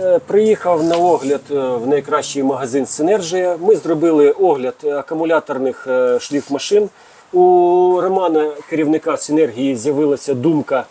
Е, Приїхав на огляд е, в найкращий магазин Синержія. Ми зробили огляд акумуляторних е, шліфмашин. У Романа, керівника Синергії, з'явилася думка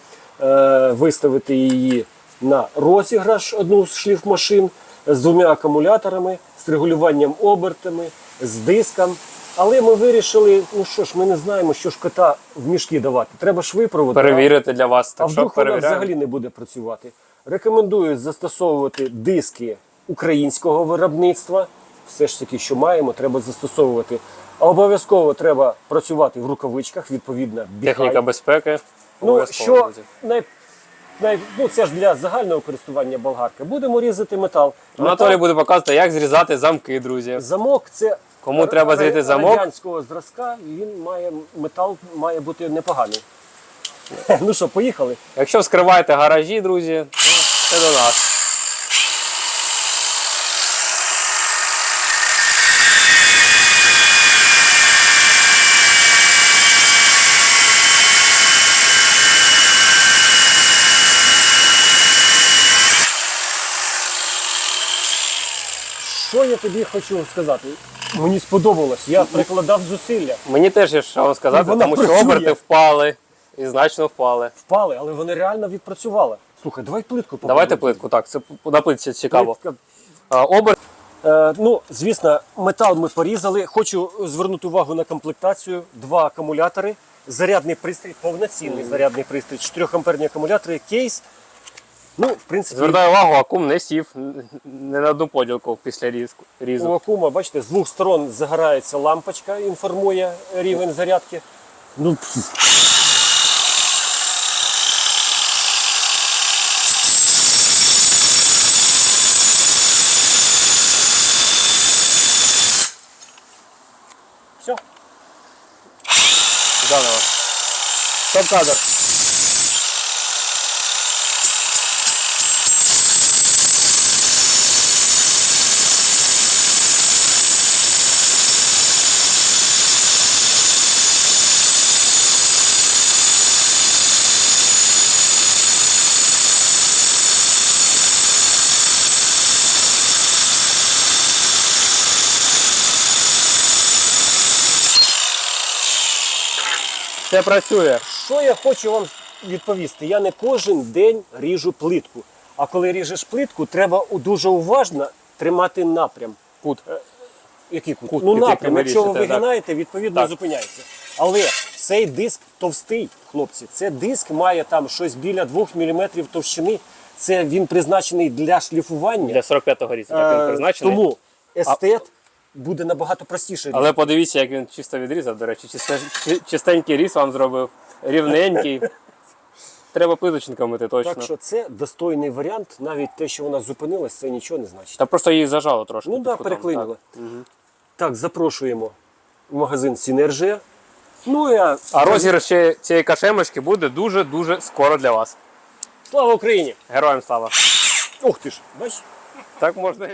виставити її на розіграш одну з шліфмашин з двома акумуляторами, з регулюванням обертами, з диском. Але ми вирішили, ну що ж, ми не знаємо, що ж кота в мішки давати. Треба ж випробувати. Перевірити для вас. А що вдруг вона перевіряємо. взагалі не буде працювати. Рекомендую застосовувати диски українського виробництва. Все ж таки, що маємо, треба застосовувати. А обов'язково треба працювати в рукавичках, відповідно, Техніка безпеки. Ну, що най, най, ну, це ж для загального користування болгарки. Будемо різати метал. Анатолій буде показувати, як зрізати замки, друзі. Замок це Кому ра- треба зайти замок? радянського зразка, і він має метал має бути непоганий. Ну що, поїхали? Якщо вскриваєте гаражі, друзі, то до нас. Що я тобі хочу сказати? Мені сподобалось, я прикладав зусилля. Мені теж є що сказати, вона тому що працює. оберти впали і значно впали. Впали, але вони реально відпрацювали. Слухай, давай плитку попробуємо. Давайте плитку, так, це на плитці цікаво. Плитка. А, Оберт Е, ну, звісно, метал ми порізали. Хочу звернути увагу на комплектацію. Два акумулятори, зарядний пристрій, повноцінний зарядний пристрій, 4 амперні акумулятори, кейс. Ну, в принципі, Звертаю увагу, акум не сів не на одну поділку після різку- у різу. акума, бачите, з двох сторон загорається лампочка, інформує рівень зарядки. Ну, пф. 보이시죠? 그다음에 썸가드 Все працює. Що я хочу вам відповісти? Я не кожен день ріжу плитку. А коли ріжеш плитку, треба дуже уважно тримати напрям. Кут. Який кут? Кут, ну, напрям. Якщо ви вигинаєте, відповідно Так. зупиняється. Але цей диск товстий, хлопці. Це диск має там щось біля 2 мм товщини. Це він призначений для шліфування. Для 45-го різу так він Е, призначений. Тому естет буде набагато простіше. Але подивіться, як він чисто відрізав. До речі, чистенький різ вам зробив, рівненький. Треба плиточником мити точно. Так що це достойний варіант. Навіть те, що вона зупинилась, це нічого не значить. Та просто її зажало трошки. Ну під так, переклинило. так. Так, запрошуємо в магазин Сінержія. Ну я А розіграш ще цієї кашемочки буде дуже-дуже скоро для вас. слава Україні! Героям слава! Ух ти ж, бачиш? Так можна.